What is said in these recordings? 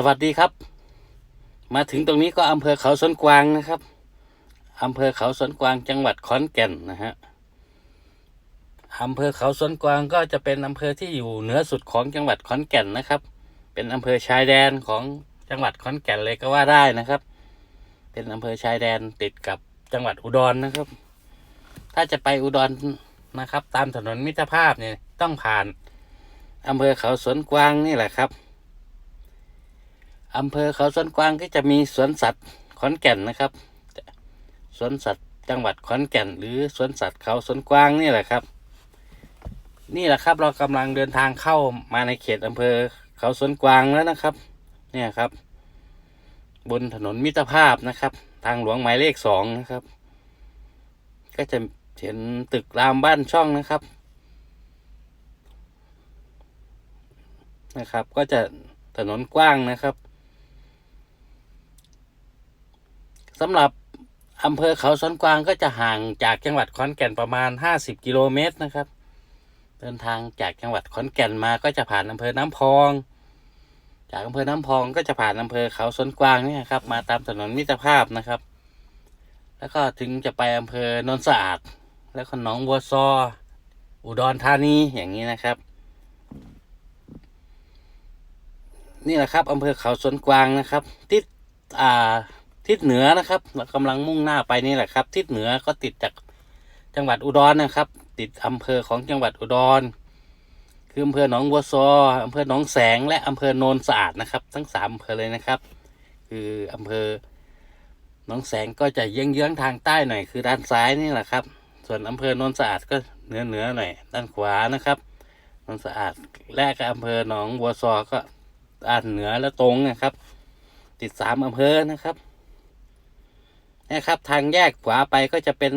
สวัสดีครับ มาถึงตรงนี้ก็อำเภอเขาสวนกวางนะครับอำเภอเขาสวนกวางจังหวัดขอนแก่นนะฮะอำเภอเขาสวนกวางก็จะเป็นอำเภอที่อยู่เหนือสุดของจังหวัดขอนแก่นนะครับ เป็นอำเภอชายแดนของจังหวัดขอนแก่นเลยก็ว่าได้นะครับ เป็นอำเภอชายแดนติดกับจังหวัดอุดรนะครับ ถ้าจะไปอุดรนะครับ ตามถนนมิตรภาพเนี่ยต้องผ่านอำเภอเขาสวนกวางนี่แหละครับ อำเภอเขาสวนกวางก็จะมีสวนสัตว์ขอนแก่นนะครับ สวนสัตว์จังหวัดขอนแก่น หรือสวนสัตว์เขาสวนกวางนี่แหละครับ นี่แหละครับเรากำลังเดินทางเข้ามาในเขตอำเภอเขาสวนกวางแล้วนะครับ เนี่ยครับ บนถนนมิตรภาพนะครับ ทางหลวงหมายเลขสองนะครับ ก็จะเห็นตึกรามบ้านช่องนะครับนะครับ ก็จะถนนกว้างนะครับ สำหรับอำเภอเขาสวนกวางก็จะห่างจากจังหวัดขอนแก่นประมาณ 50 กิโลเมตรนะครับ เดินทางจากจังหวัดขอนแก่นมาก็จะผ่านอำเภอน้ำพอง จากอำเภอน้ำพองก็จะผ่านอำเภอเขาสวนกวางนี่ครับ มาตามถนนมิตรภาพนะครับ แล้วก็ถึงจะไปอำเภอโนนสะอาด แล้วก็หนองบัวซอ อุดรธานีอย่างนี้นะครับ นี่แหละครับอำเภอเขาสวนกวางนะครับทิศอ่า ทิศเหนือนะครับเรากำลังมุ่งหน้าไปนี่แหละครับ ทิศเหนือก็ติดจากจังหวัดอุดรนะครับ ติดอำเภอของจังหวัดอุดร คืออำเภอหนองบัวซออำเภอหนองแสง และอำเภอโนนสะอาดนะครับ ทั้งสามอำเภอเลยนะครับ คืออำเภอหนองแสงก็จะเยื้องเยื้องๆทางใต้หน่อย คือด้านซ้ายนี่แหละครับ ส่วนอำเภอโนนสะอาดก็เหนือเหนือหน่อย ด้านขวานะครับโนนสะอาดและก็อำเภอหนองบัวซอก็ด้านเหนือและตรงนะครับ ติดสามอำเภอนะครับ นะครับทางแยกขวาไปก็จะเป็น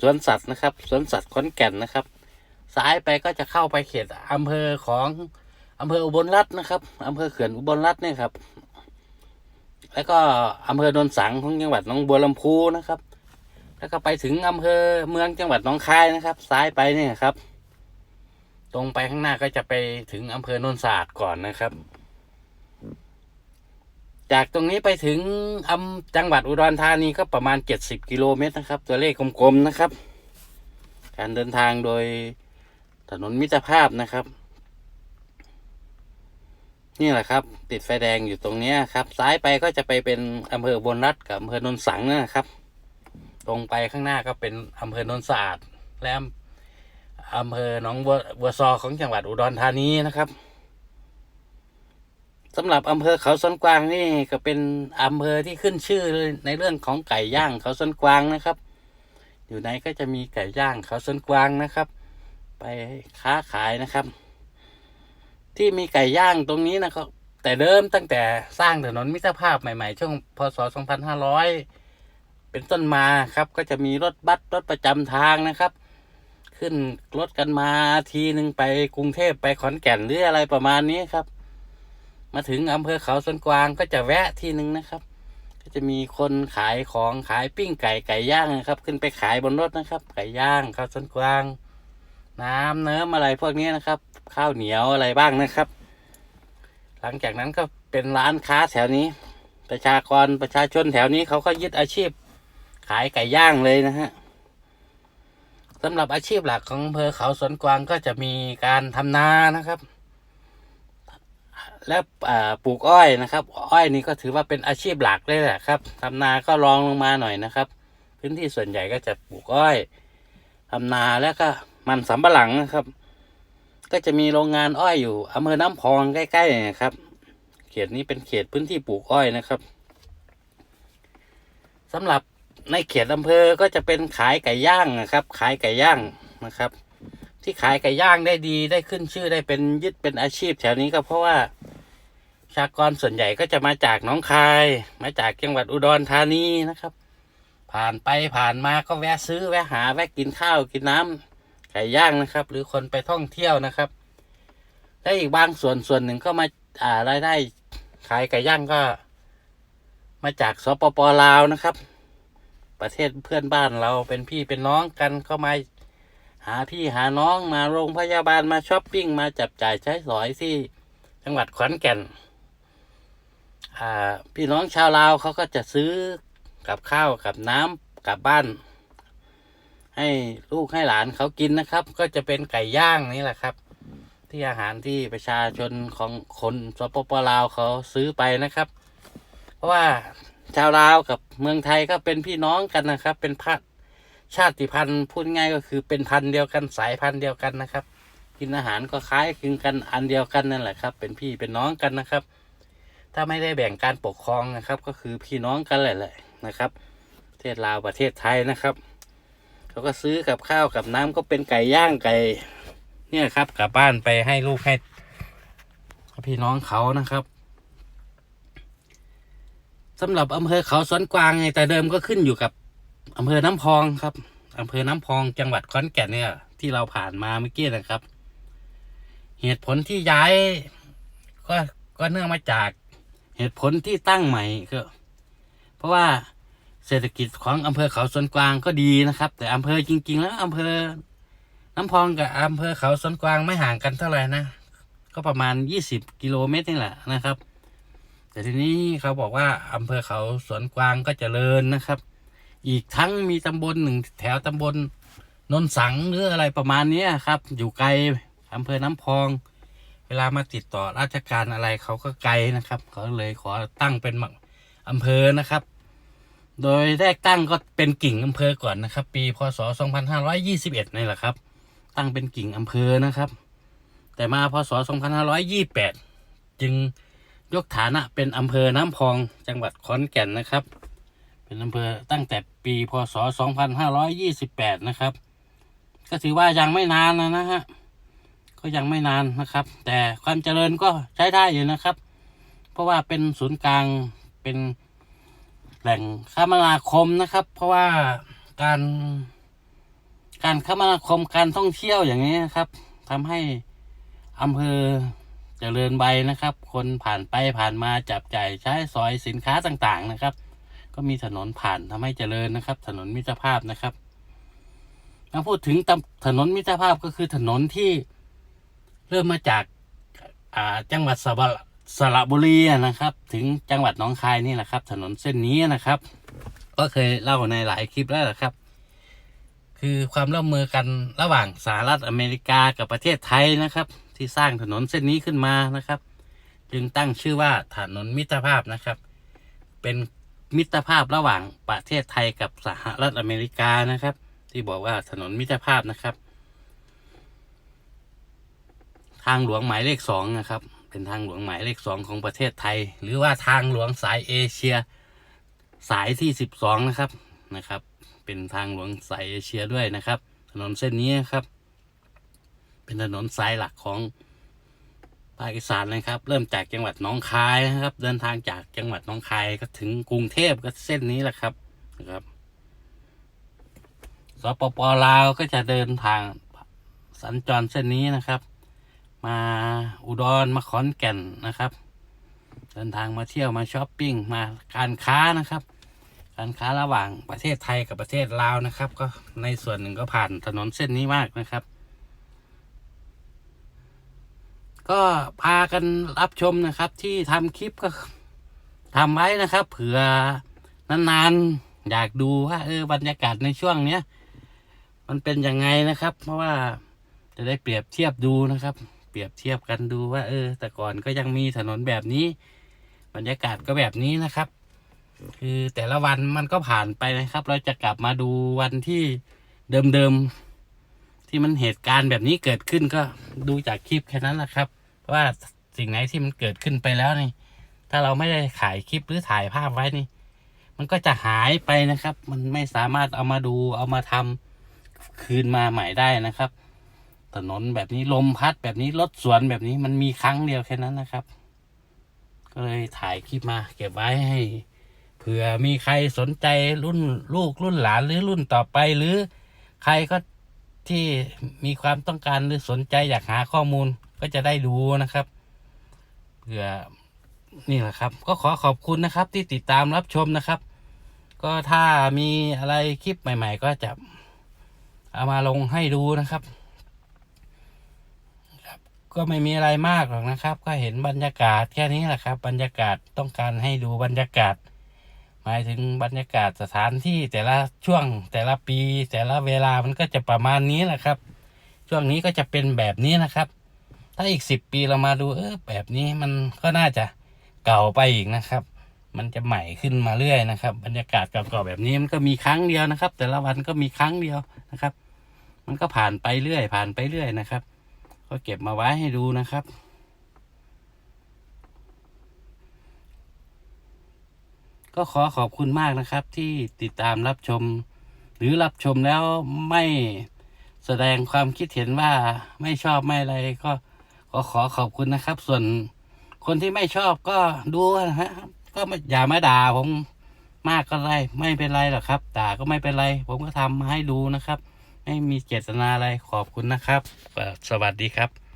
สวนสัตว์นะครับ สวนสัตว์ขอนแก่นนะครับ ซ้ายไปก็จะเข้าไปเขตอำเภอของอำเภออุบลรัตน์นะครับอำเภอเขื่อนอุบลรัตน์เนี่ยครับ แล้วก็อำเภอโนนสังของจังหวัดหนองบัวลำพูนะครับ แล้วก็ไปถึงอำเภอเมืองจังหวัดหนองคายนะครับ ซ้ายไปเนี่ยครับ ตรงไปข้างหน้าก็จะไปถึงอำเภอโนนสะอาดก่อนนะครับ จากตรงนี้ไปถึงอำจังหวัดอุดรธานีก็ประมาณ 70 กิโลเมตรนะครับ ตัวเลขกลมๆนะครับ การเดินทางโดยถนนมิตรภาพนะครับ นี่แหละครับ ติดไฟแดงอยู่ตรงนี้ครับ ซ้ายไปก็จะไปเป็นอำเภออุบนรัฐกับอำเภอโนนสังนะครับ ตรงไปข้างหน้าก็เป็นอำเภอโนนสะอาดและอำเภอหนองบัวซอของจังหวัดอุดรธานีนะครับ สำหรับอำเภอเขาสนกวางนี่ก็เป็นอำเภอที่ขึ้นชื่อเลยในเรื่องของไก่ย่างเขาสนกวางนะครับ อยู่ไหนก็จะมีไก่ย่างเขาสนกวางนะครับ ไปค้าขายนะครับ ที่มีไก่ย่างตรงนี้นะครับ แต่เดิมตั้งแต่สร้างถนนมิตรภาพใหม่ๆ ช่วงพศ 2500 เป็นต้นมาครับ ก็จะมีรถบัสรถประจำทางนะครับ ขึ้นรถกันมาทีหนึ่งไปกรุงเทพไปขอนแก่นหรืออะไรประมาณนี้ครับ มาถึงอำเภอเขาสวนกวางก็จะแวะที่หนึ่งนะครับ ก็จะมีคนขายของขายปิ้งไก่ไก่ย่างนะครับ ขึ้นไปขายบนรถนะครับ ไก่ย่างเขาสวนกวาง น้ำเนื้ออะไรพวกนี้นะครับ ข้าวเหนียวอะไรบ้างนะครับ หลังจากนั้นก็เป็นร้านค้าแถวนี้ ประชากรประชาชนแถวนี้เขาก็ยึดอาชีพ ขายไก่ย่างเลยนะฮะสำหรับอาชีพหลักของอำเภอเขาสวนกวางก็จะมีการทำนานะครับ และปลูกอ้อยนะครับ อ้อยนี่ก็ถือว่าเป็นอาชีพหลักเลยแหละครับทำนาก็รองลงมาหน่อยนะครับ พื้นที่ส่วนใหญ่ก็จะปลูกอ้อยทำนาแล้วก็มันสำปะหลังนะครับ ก็จะมีโรงงานอ้อยอยู่อำเภอน้ำพองใกล้ๆนะครับ เขตนี้เป็นเขตพื้นที่ปลูกอ้อยนะครับสำหรับในเขตอำเภอก็จะเป็นขายไก่ย่างนะครับ ขายไก่ย่างนะครับ ที่ขายไก่ย่างได้ดีได้ขึ้นชื่อได้เป็นยึดเป็นอาชีพแถวนี้ก็เพราะว่า ชากรส่วนใหญ่ก็จะมาจากน้องคาย มาจากจังหวัดอุดรธานีนะครับ ผ่านไปผ่านมาก็แวะซื้อแวะหาแวะกินข้าวกินน้ำไก่ย่างนะครับ หรือคนไปท่องเที่ยวนะครับและอีกบางส่วนส่วนหนึ่งก็มาอ่ารายได้ขายไก่ย่างก็ มาจากสปปลาวนะครับ ประเทศเพื่อนบ้านเราเป็นพี่เป็นน้องกันก็มาหาพี่หาน้องมาโรงพยาบาลมาช้อปปิ้งมาจับจ่ายใช้สอยที่จังหวัดขอนแก่น พี่น้องชาวลาวเขาก็จะซื้อกับข้าวกับน้ำกลับบ้าน ให้ลูกให้หลานเขากินนะครับ ก็จะเป็นไก่ย่างนี่แหละครับ ที่อาหารที่ประชาชนของคนสปปลาวเขาซื้อไปนะครับ เพราะว่าชาวลาวกับเมืองไทยก็เป็นพี่น้องกันนะครับ เป็นพันชาติพันธุ์พูดง่ายก็คือเป็นพันธุ์เดียวกันสายพันธุ์เดียวกันนะครับ กินอาหารก็คล้ายคลึงกันอันเดียวกันนั่นแหละครับ เป็นพี่เป็นน้องกันนะครับ ถ้าไม่ได้แบ่งการปกครองนะครับ ก็คือพี่น้องกันแหละนะครับ ประเทศลาวประเทศไทยนะครับเขาก็ซื้อกับข้าวกับน้ำก็เป็นไก่ย่างไก่ เนี่ยครับกลับบ้านไปให้ลูกให้พี่น้องเขานะครับสำหรับอำเภอเขาสวนกวางไงแต่เดิมก็ขึ้นอยู่กับอำเภอน้ำพองครับอำเภอน้ำพองจังหวัดขอนแก่นเนี่ย ที่เราผ่านมาเมื่อกี้นะครับ เหตุผลที่ย้าย ก็ก็เนื่องมาจาก เหตุผลที่ตั้งใหม่ก็เพราะว่าเศรษฐกิจของอำเภอเขาสวนกวางก็ดีนะครับ แต่อำเภอจริง ๆ แล้วอำเภอ น้ำพองกับอำเภอเขาสวนกวางไม่ห่างกันเท่าไหร่นะก็ประมาณยี่สิบกิโลเมตรนี่แหละนะครับ แต่ทีนี้เขาบอกว่าอำเภอเขาสวนกวางก็เจริญนะครับ อีกทั้งมีตำบลหนึ่งแถวตำบลนนสังหรืออะไรประมาณนี้ครับ อยู่ไกลอำเภอน้ำพอง เวลามาติดต่อราชการอะไรเขาก็ไกลนะครับเขาเลยขอตั้งเป็นอำเภอนะครับ โดยแรกตั้งก็เป็นกิ่งอำเภอก่อนนะครับ ปีพศ 2521นี่แหละครับ ตั้งเป็นกิ่งอำเภอนะครับ แต่มาพศ 2528 จึงยกฐานะเป็นอำเภอน้ำพองจังหวัดขอนแก่นนะครับ เป็นอำเภอตั้งแต่ปีพศ 2528 นะครับ ก็ถือว่ายังไม่นานนะนะฮะ ก็ยังไม่นานนะครับ แต่ความเจริญก็ใช้ได้อยู่นะครับ เพราะว่าเป็นศูนย์กลางเป็นแหล่งคมนาคมนะครับ เพราะว่าการการคมนาคมการท่องเที่ยวอย่างนี้นะครับทำให้อำเภอเจริญใบนะครับ คนผ่านไปผ่านมาจับจ่ายใช้สอยสินค้าต่างๆนะครับ ก็มีถนนผ่านทำให้เจริญนะครับ ถนนมิตรภาพนะครับมาพูดถึงตำถนนมิตรภาพก็คือถนนที่ เริ่มมาจากาจังหวัดสระสระบุรีนะครับ ถึงจังหวัดหนองคายนี่แหละครับ ถนนเส้นนี้นะครับ ก็เคยเล่าในหลายคลิปแล้วนะครับ คือความร่วมมือกันระหว่างสหรัฐอเมริกากับประเทศไทยนะครับ ที่สร้างถนนเส้นนี้ขึ้นมานะครับ จึงตั้งชื่อว่าถนนมิตรภาพนะครับ เป็นมิตรภาพระหว่างประเทศไทยกับสหรัฐอเมริกานะครับ ที่บอกว่าถนนมิตรภาพนะครับ ทางหลวงหมายเลขสองนะครับ เป็นทางหลวงหมายเลขสองของประเทศไทย หรือว่าทางหลวงสายเอเชีย สายที่สิบสองนะครับนะครับ เป็นทางหลวงสายเอเชียด้วยนะครับ ถนนเส้นนี้ครับ เป็นถนนสายหลักของภาคอีสานนะครับ เริ่มจากจังหวัดหนองคายนะครับ เดินทางจากจังหวัดหนองคายก็ถึงกรุงเทพก็เส้นนี้แหละครับนะครับสปปลาวก็จะเดินทางสัญจรเส้นนี้นะครับ มาอุดรมาขอนแก่นนะครับ เดินทางมาเที่ยวมาช้อปปิ้งมาการค้านะครับ การค้าระหว่างประเทศไทยกับประเทศลาวนะครับ ก็ในส่วนหนึ่งก็ผ่านถนนเส้นนี้มากนะครับ ก็พากันรับชมนะครับที่ทำคลิปก็ทำไว้นะครับ เผื่อนานๆอยากดูว่าเออบรรยากาศในช่วงเนี้ยมันเป็นยังไงนะครับ เพราะว่าจะได้เปรียบเทียบดูนะครับ รียบเทียบกันดูว่า เออ แต่ก่อนก็ยังมีถนนแบบนี้ บรรยากาศก็แบบนี้นะครับ คือแต่ละวันมันก็ผ่านไปนะครับ เราจะกลับมาดูวันที่เดิมๆที่มันเหตุการณ์แบบนี้เกิดขึ้นก็ดูจากคลิปแค่นั้นแหละครับ ว่าสิ่งไหนที่มันเกิดขึ้นไปแล้วนี่ ถ้าเราไม่ได้ถ่ายคลิปหรือถ่ายภาพไว้นี่ มันก็จะหายไปนะครับ มันไม่สามารถเอามาดูเอามาทำคืนมาใหม่ได้นะครับ ถนนแบบนี้ลมพัดแบบนี้รถสวนแบบนี้มันมีครั้งเดียวแค่นั้นนะครับ ก็เลยถ่ายคลิปมาเก็บไว้ให้เผื่อมีใครสนใจรุ่นลูกรุ่นหลานหรือรุ่นต่อไปหรือใครก็ที่มีความต้องการหรือสนใจอยากหาข้อมูลก็จะได้ดูนะครับเผื่อนี่แหละครับ ก็ขอขอบคุณนะครับที่ติดตามรับชมนะครับ ก็ถ้ามีอะไรคลิปใหม่ ๆ ก็จะเอามาลงให้ดูนะครับ ก็ก็ไม่มีอะไรมากหรอกนะครับ ก็เห็นบรรยากาศแค่นี้แหละครับ บรรยากาศต้องการให้ดูบรรยากาศ หมายถึงบรรยากาศสถานที่แต่ละช่วงแต่ละปี แต่ละเวลามันก็จะประมาณนี้แหละครับ ช่วงนี้ก็จะเป็นแบบนี้นะครับ ถ้าอีกสิบปีเรามาดูเออแบบนี้มันก็น่าจะเก่าไปอีกนะครับ มันจะใหม่ขึ้นมาเรื่อยนะครับ บรรยากาศเก่าๆแบบนี้มันก็มีครั้งเดียวนะครับ แต่ละวันก็มีครั้งเดียวนะครับ มันก็ผ่านไปเรื่อย ผ่านไปเรื่อยนะครับ ก็เก็บมาไว้ให้ดูนะครับ ก็ขอขอบคุณมากนะครับ ที่ติดตามรับชม หรือรับชมแล้วไม่แสดงความคิดเห็นว่าไม่ชอบไม่อะไรก็ขอขอขอบคุณนะครับ ส่วนคนที่ไม่ชอบก็ดูนะฮะก็อย่ามาด่าผมมากก็ได้ไม่เป็นไรหรอกครับด่าก็ไม่เป็นไร ผมก็ทำมาให้ดูนะครับ ไม่มีเจตนาอะไรขอบคุณนะครับ สวัสดีครับ